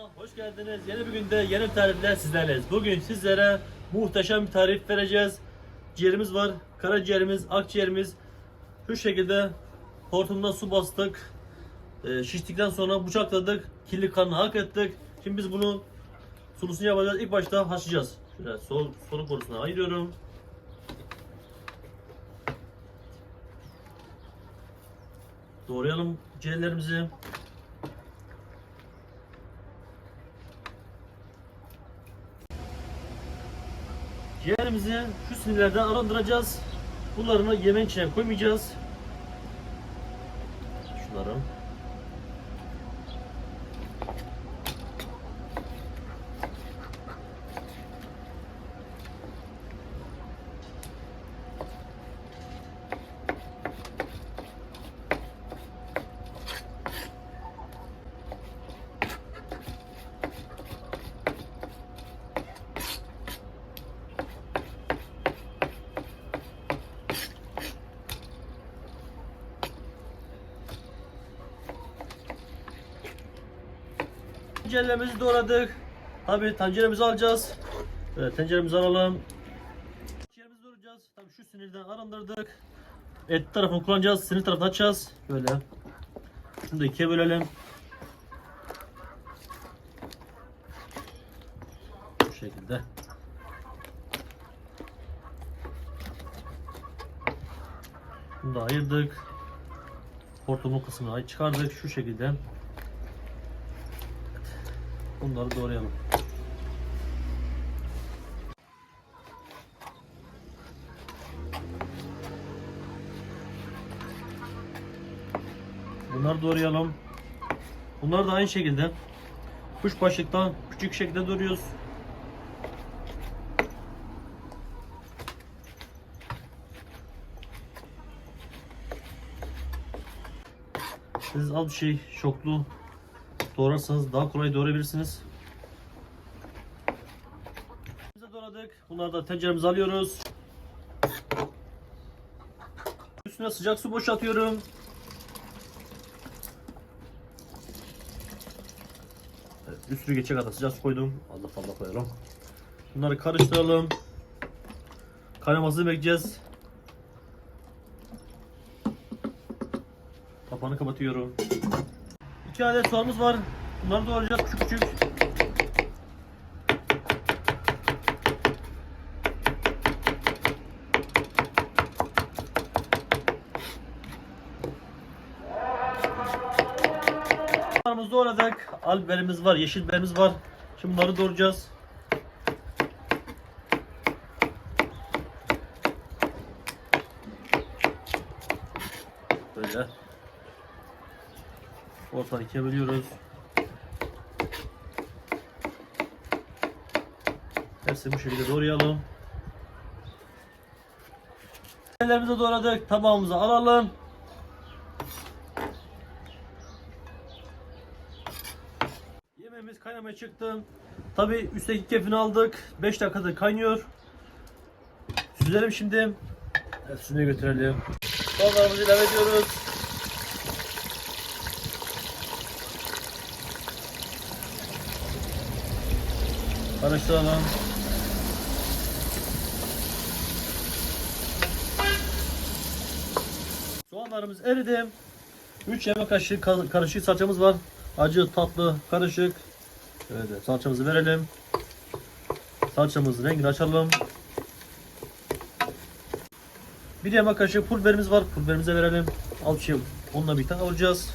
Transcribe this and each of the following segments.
Hoş geldiniz. Yeni bir günde yeni bir tarifle sizlerleyiz. Bugün sizlere muhteşem bir tarif vereceğiz. Ciğerimiz var. Karaciğerimiz, akciğerimiz. Şu şekilde hortumdan su bastık. Ee, şiştikten sonra bıçakladık. Kirli kanını hak ettik. Şimdi biz bunu sulusunu yapacağız. İlk başta haşlayacağız. Şöyle sol, soluk borusuna ayırıyorum. Doğrayalım ciğerlerimizi. Ciğerimizi şu sinirlerden arındıracağız. Bunlarını yemeğin içine koymayacağız. Şunları. Tenceremizi doğradık. Tabi tenceremizi alacağız. Evet, tenceremizi alalım. Ciğerimizi doğrayacağız. Tabi şu sinirden arındırdık. Et tarafını kullanacağız. Sinir tarafını açacağız. Böyle. Şunu da ikiye bölelim. Bu şekilde. Bunu da ayırdık. Hortumun kısmını çıkardık şu şekilde. Bunları doğrayalım. Bunları doğrayalım. Bunları da aynı şekilde kuş başlıktan küçük şekilde doğruyoruz. Siz az bir şey şoklu doğrarsanız daha kolay doğrayabilirsiniz. Biz doğradık. Bunları da tenceremize alıyoruz. Üstüne sıcak su boşaltıyorum. Evet, üstünü geçecek kadar sıcak su koydum. Az da fazla koyalım. Bunları karıştıralım. Kaynamasını bekleyeceğiz. Kapağını kapatıyorum. 2 adet soğanımız var. Bunları doğrayacağız küçük küçük. Soğanımızı doğradık. Al biberimiz var, yeşil biberimiz var. Şimdi bunları doğrayacağız. Böyle. Ortadan ikiye bölüyoruz. Hepsini bu şekilde doğrayalım. Ellerimizi doğradık. Tabağımıza alalım. Yemeğimiz kaynamaya çıktı. Tabi üstteki kefini aldık. 5 dakikadır kaynıyor. Süzelim şimdi. Süzmeye götürelim. Soğanlarımızı ilave ediyoruz. Karıştıralım. Soğanlarımız eridi. 3 yemek kaşığı ka- karışık salçamız var. Acı, tatlı, karışık. Evet, salçamızı verelim. Salçamızın rengini açalım. Bir yemek kaşığı pul biberimiz var. Pul biberimize verelim. Alçıyı onunla birlikte alacağız.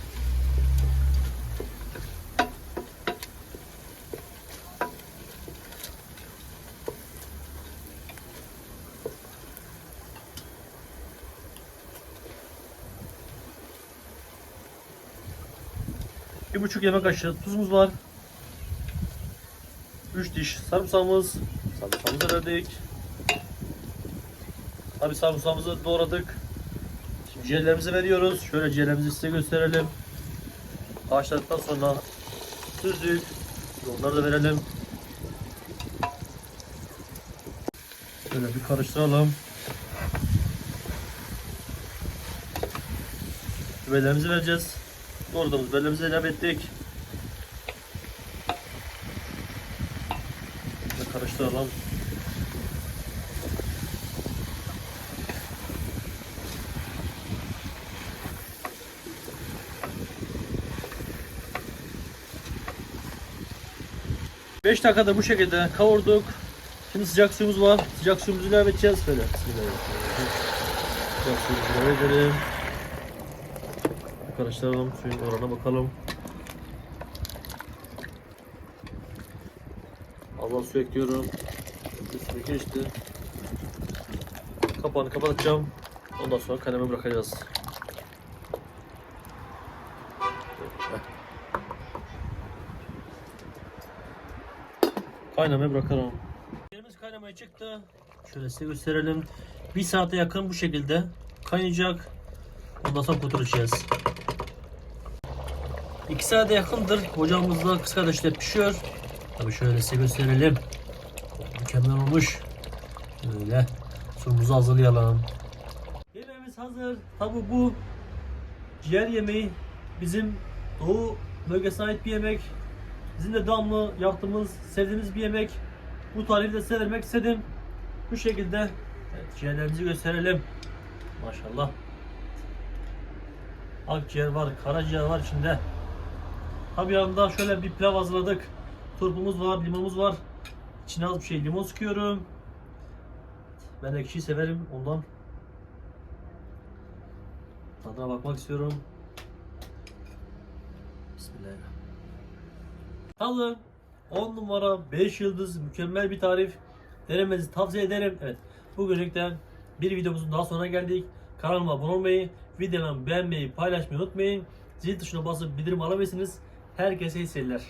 Bir buçuk yemek kaşığı tuzumuz var. 3 diş sarımsağımız. Sarımsağımızı verdik. Tabi sarımsağımızı doğradık. Şimdi ciğerlerimizi veriyoruz. Şöyle ciğerlerimizi size gösterelim. Haşladıktan sonra süzdük. Onları da verelim. Şöyle bir karıştıralım. Biberlerimizi vereceğiz. Doğradığımız biberlerimizi ilave ettik. Karıştıralım. Beş dakikada bu şekilde kavurduk. Şimdi sıcak suyumuz var. Sıcak suyumuzu ilave edeceğiz. Böyle. Sıcak suyumuzu ilave edelim. Karıştıralım. Suyun oranına bakalım. Az su ekliyorum. Üstüne geçti. Kapağını kapatacağım. Ondan sonra kaynamaya bırakacağız. Kaynamaya bırakalım. Yerimiz kaynamaya çıktı. Şöyle size gösterelim. Bir saate yakın bu şekilde kaynayacak. Ondan sonra kurtaracağız. 2 saate yakındır. Ocağımızda kız kardeşler pişiyor. Tabii şöyle size gösterelim. Mükemmel olmuş. Böyle suyumuzu hazırlayalım. Yemeğimiz hazır. Tabi bu ciğer yemeği bizim doğu bölgesine ait bir yemek. Bizim de damlı yaptığımız, sevdiğimiz bir yemek. Bu tarifi de size vermek istedim. Bu şekilde evet, ciğerlerimizi gösterelim. Maşallah. Akciğer var, karaciğer var içinde. Tabi yanında şöyle bir pilav hazırladık. Turpumuz var, limonumuz var. İçine az bir şey limon sıkıyorum. Ben ekşiyi severim ondan. Tadına bakmak istiyorum. Bismillahirrahmanirrahim. Tadı 10 numara 5 yıldız mükemmel bir tarif. Denemenizi tavsiye ederim. Evet. Bugünlükten bir videomuzun daha sonra geldik. Kanalıma abone olmayı, videomu beğenmeyi, paylaşmayı unutmayın. Zil tuşuna basıp bildirim alabilirsiniz. Herkese iyi seyirler.